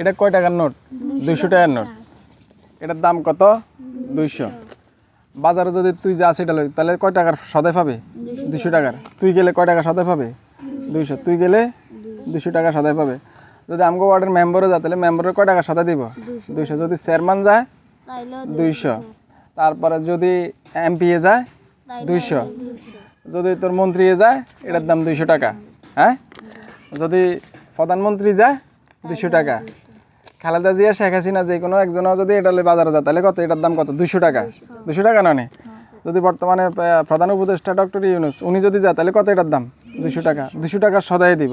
এটা কয় টাকার নোট? দুইশো। টাকার নোট। এটার দাম কত? দুইশো। বাজারে যদি তুই যাস এটা লই তাহলে কয় টাকার সদাই পাবে? দুশো টাকার। তুই গেলে কয় টাকা সদাই পাবে? দুইশো। তুই গেলে দুশো টাকা সদাই পাবে। যদি আমগো ওয়ার্ডের মেম্বারও যায় তাহলে মেম্বারের কয় টাকা সদাই দিব? দুইশো। যদি চেয়ারম্যান যায় দুইশো। তারপরে যদি এমপি এ যায় দুইশো। যদি তোর মন্ত্রী এ যায় এটার দাম দুইশো টাকা। হ্যাঁ? যদি প্রধানমন্ত্রী যায় দুইশো টাকা। খালেদা জিয়া শেখ হাসিনা যে কোনো একজনও যদি এটা বাজারে যায় তাহলে কত? এটার দাম কত? দুইশো টাকা। দুশো টাকা না যদি বর্তমানে প্রধান উপদেষ্টা ডক্টর ইউনুস উনি যদি যায় তাহলে কত এটার দাম? দুইশো টাকা। দুইশো টাকা সদাই দিব।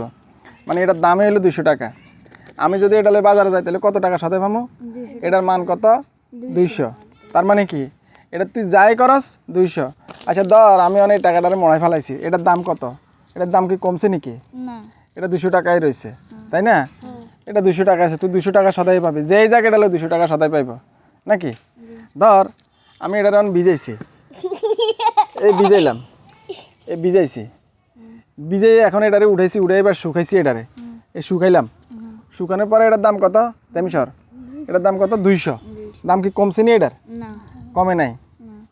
মানে এটার দামে হলো দুইশো টাকা। আমি যদি এটা বাজারে যাই তাহলে কত টাকা সদাই পাবো এটার মান কত? দুইশো। তার মানে কি? এটা তুই যাই করস দুইশো। আচ্ছা ধর আমি অনেক টাকাটারে মনে ফেলাইছি। এটার দাম কত? এটার দাম কি কমছে নাকি? এটা দুশো টাকাই রয়েছে তাই না? এটা দুশো টাকা আছে তুই দুশো টাকা সদাই পাবি। যেই জায়গাটা হলে দুশো টাকা সদাই পাইব। নাকি? ধর আমি এটা এখন ভিজাইছি। এই ভিজাইলাম। এই ভিজাইছি। ভিজাই এখন এটারে উঠাইছি উঠে এবার শুকাইছি এটারে। এই শুকাইলাম। শুকানোর পরে এটার দাম কত? তেমিসর এটার দাম কত? দুইশো। দাম কি কমছে নি এটার? কমে নাই।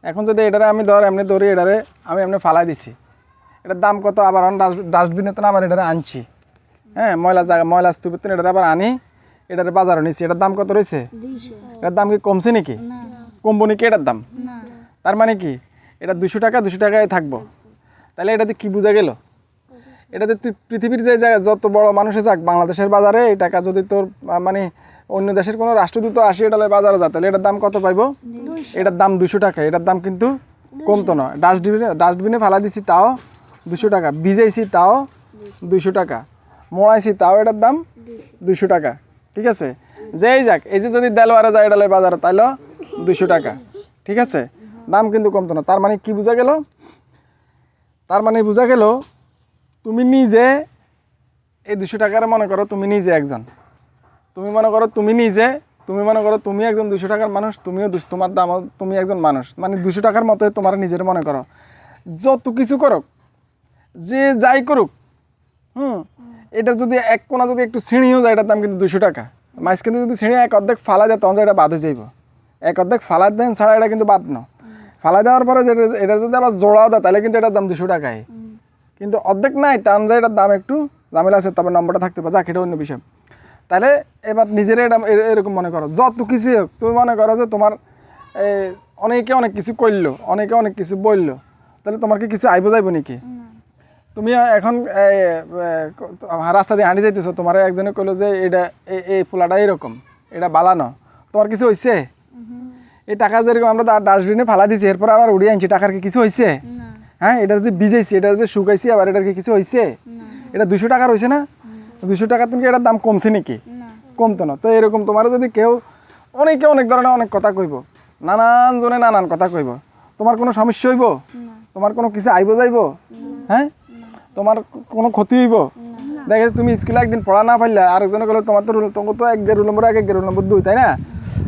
এখন যদি এটারে আমি ধর এমনি ধরি এটারে আমি এমনি ফালাই দিছি। এটার দাম কত? আবার ডাস্টবিনে তো আবার এটারে আনছি। হ্যাঁ ময়লা জায়গা ময়লা স্তূপের তো এটারে আবার আনি। এটার বাজারে নিছি। এটার দাম কত রয়েছে এটার দাম কি কমছে নাকি? কমবো নাকি এটার দাম? তার মানে কি? এটা দুশো টাকা দুশো টাকায় থাকব। তাহলে এটাতে কি বোঝা গেল? এটাতে তুই পৃথিবীর যে জায়গায় যত বড় মানুষে যাক বাংলাদেশের বাজারে এই টাকা যদি তোর মানে অন্য দেশের কোনো রাষ্ট্রদূত আসি এটা বাজারে যা তাহলে এটার দাম কত পাইবো? এটার দাম দুশো টাকা। এটার দাম কিন্তু কমতো না। ডাস্টবিনে ডাস্টবিনে ফেলা দিছি তাও দুশো টাকা। ভিজাইছি তাও দুশো টাকা। মোড়াইছি তাও এটার দাম দুশো টাকা। ঠিক আছে? যেই যাক এই যে যদি দেলোয়ারে যায় এটা বাজারে তাইলেও দুশো টাকা। ঠিক আছে? দাম কিন্তু কমতো না। তার মানে কি বোঝা গেল? তার মানে বোঝা গেল তুমি নিজে এই দুশো টাকার মনে করো তুমি নিজে একজন। তুমি মনে করো তুমি নিজে তুমি মনে করো তুমি একজন দুশো টাকার মানুষ তুমিও তোমার দাম তুমি একজন মানুষ। মানে দুশো টাকার মতো তোমার নিজের মনে করো। যত কিছু করুক যে যাই করুক হুম। এটা যদি এক কোনা যদি একটু সিঁড়িও যায়, এটার দাম কিন্তু দুশো টাকা। মাঝখানে যদি সিঁড়ি এক অর্ধেক ফালা যায়, তখন এটা বাদ হয়ে যাইব। এক অর্ধেক ফালা দেন ছাড়া এটা কিন্তু বাদ ন। ফালা দেওয়ার পরে যেটা এটা যদি আবার জোড়াও দেয়, তাহলে কিন্তু এটার দাম দুশো টাকায় কিন্তু অর্ধেক নাই টান যায় এটার দাম একটু ঝামেলা আছে, তবে নম্বরটা থাকতে পারে। যাক অন্য বিষয়। তাহলে এবার নিজের এটা এরকম মনে করো, যত কিছু হোক, তুমি মনে করো যে তোমার অনেকে অনেক কিছু করল, অনেকে অনেক কিছু বলল, তাহলে তোমার কি কিছু আইব যাইব নাকি? তুমি এখন রাস্তা দিয়ে হাঁটি যাইতেছো তোমার একজনে কইলো যে এটা এই- এই ফুলাটা এরকম এটা বালানো তোমার কিছু হয়েছে এই টাকা যেরকম আমরা ডাস্টবিনে ফালা দিছি এরপর আবার উড়িয়ে আনছি টাকার কি কিছু হয়েছে হ্যাঁ এটার যে ভিজাইছি এটার যে শুকাইছি আবার এটার কি কিছু হয়েছে এটা দুশো টাকার হয়েছে না? দুশো টাকা তুমি এটার দাম কমছে নাকি? কমতো না। তো এরকম তোমার যদি কেউ অনেকে অনেক ধরনের অনেক কথা কইব নানান জনে নানান কথা কইব। তোমার কোনো সমস্যা হইব? তোমার কোনো কিছু আইব যাইব? হ্যাঁ? তোমার কোনো ক্ষতি হইব? দেখে তুমি স্কুলে একদিন পড়া না পারলে আরেকজনে গেলে তোমার তো রুল- তোমার তো এক গেরুল নম্বর এক এক গেরুল নম্বর দুই তাই না?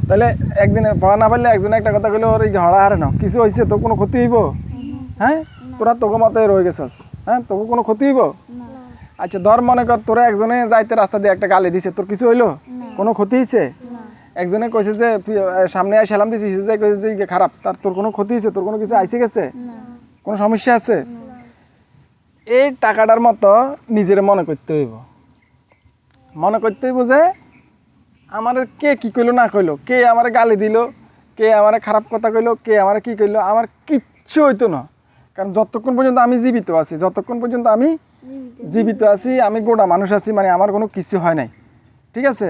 তাহলে একদিন পড়া না পারলে একজনে একটা কথা কইলে ওর এই হড়া হারে না কিছু হয়েছে তো কোনো ক্ষতি হইব? হ্যাঁ? তোরা তোকে মতে রয়ে গেছস হ্যাঁ? তোকে কোনো ক্ষতি হইব? আচ্ছা ধর মনে কর তোরা একজনে যাইতে রাস্তা দিয়ে একটা গালি দিছে তোর কিছু হইল? কোনো ক্ষতি হয়েছে একজনে কইছে যে সামনে আয় সালাম দিছিস যে কইছে যে ইয়ে খারাপ তার তোর কোনো ক্ষতি হয়েছে তোর কোনো কিছু আইসে গেছে? কোনো সমস্যা আছে? এই টাকাটার মতো নিজের মনে করতে হইব। মনে করতে হইব যে, আমার কে কি কইলো না কইলো, কে আমার গালি দিল, কে আমার খারাপ কথা কইলো, কে আমার কি কইলো, আমার কিচ্ছু হইতো না। কারণ যতক্ষণ পর্যন্ত আমি জীবিত আছি, যতক্ষণ পর্যন্ত আমি জীবিত আছি, আমি গোটা মানুষ আছি মানে আমার কোনো কিছু হয় নাই। ঠিক আছে?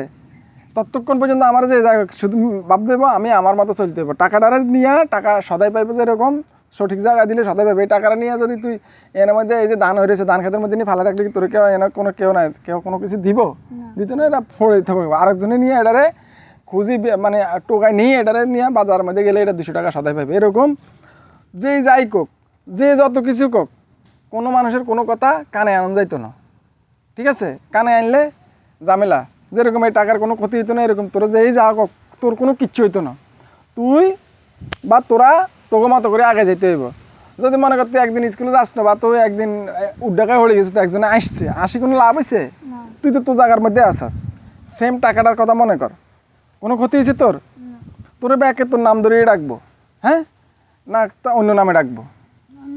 ততক্ষণ পর্যন্ত আমার যে শুধু ভাব দেবো আমি আমার মতো চলতে দেবো টাকাটা নিয়ে, টাকা সদাই পাইবো যেরকম সঠিক জায়গায় দিলে সদাই পাবে। এই টাকাটা নিয়ে যদি তুই এর মধ্যে এই যে ধান হয়ে রয়েছে ধান খেতের মধ্যে নিয়ে ফালা রাখলে কি তোর কেউ এনার কোনো কেউ নাই কেউ কোনো কিছু দিব? দিত না এটা ফোড়ে দিতে হবে। আরেকজনে নিয়ে এটারে খুঁজি মানে টোকায় নিয়ে এটারে নিয়ে বাজারের মধ্যে গেলে এটা দুশো টাকা সদাই পাবে। এরকম যেই যাই কোক যে যত কিছু কোক কোনো মানুষের কোনো কথা কানে আনন্দ যাইতো না। ঠিক আছে? কানে আনলে জামেলা যেরকম এই টাকার কোনো ক্ষতি হইতো না এরকম তোর যেই যা হোক তোর কোনো কিচ্ছু হইতো না। তুই বা তোরা তোকে মতো করে আগে যেতে হইব। যদি মনে করতে একদিন স্কুলে যাস না বা তুই একদিন উড্ডাকায় হয়ে গেছে তো একজনে আসছে আসি কোনো লাভ হয়েছে তুই তো তোর জায়গার মধ্যে আসাস সেম টাকাটার কথা মনে কর। কোনো ক্ষতি হয়েছে তোর? তোর ব্যাকে তোর নাম ধরিয়ে ডাকবো হ্যাঁ? না তা অন্য নামে ডাকবো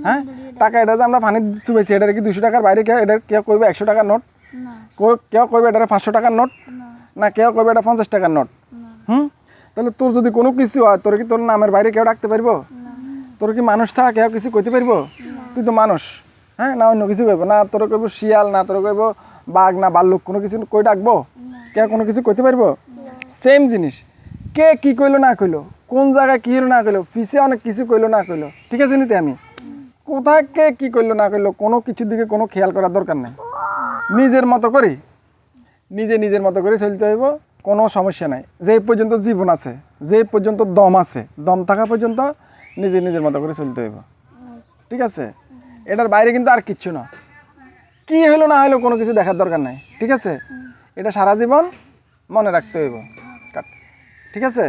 হ্যাঁ? টাকা এটা যে আমরা পানি চুবেছি এটা কি দুশো টাকার বাইরে কেউ এটা কেউ করবে একশো টাকার নোট? কেউ- কেউ করবে এটা পাঁচশো টাকার নোট? না। না কেউ করবে এটা পঞ্চাশ টাকার নোট? হুম? তাহলে তোর যদি কোনো কিছু হয় তোর কি তোর নামের বাইরে কেউ ডাকতে পারব? তোর কি মানুষ ছাড়া কেউ কিছু করতে পারব? তুই তো মানুষ হ্যাঁ? না অন্য কিছু করব না তোর কইব শিয়াল না তোর কইব বাঘ না বাল্লুক কোনো কিছু কই ডাকবো? কেউ কোনো কিছু করতে পারব? সেম জিনিস। কে কি কইলো না কইলো? কোন জায়গায় কি হলো না কইলো? পিছে অনেক কিছু কইলো না কইলো। ঠিক আছে নিতে আমি? কোথায় কে কী করল না করল কোনো কিছুর দিকে কোনো খেয়াল করার দরকার নেই। নিজের মতো করি। নিজে নিজের মতো করে চলতে হইব। কোনো সমস্যা নাই। যে পর্যন্ত জীবন আছে, যে পর্যন্ত দম আছে, দম থাকা পর্যন্ত নিজে নিজের মতো করে চলতে হইব। ঠিক আছে? এটার বাইরে কিন্তু আর কিচ্ছু না। কি হলো না হলো কোনো কিছু দেখার দরকার নাই। ঠিক আছে? এটা সারা জীবন মনে রাখতে হইব। ঠিক আছে?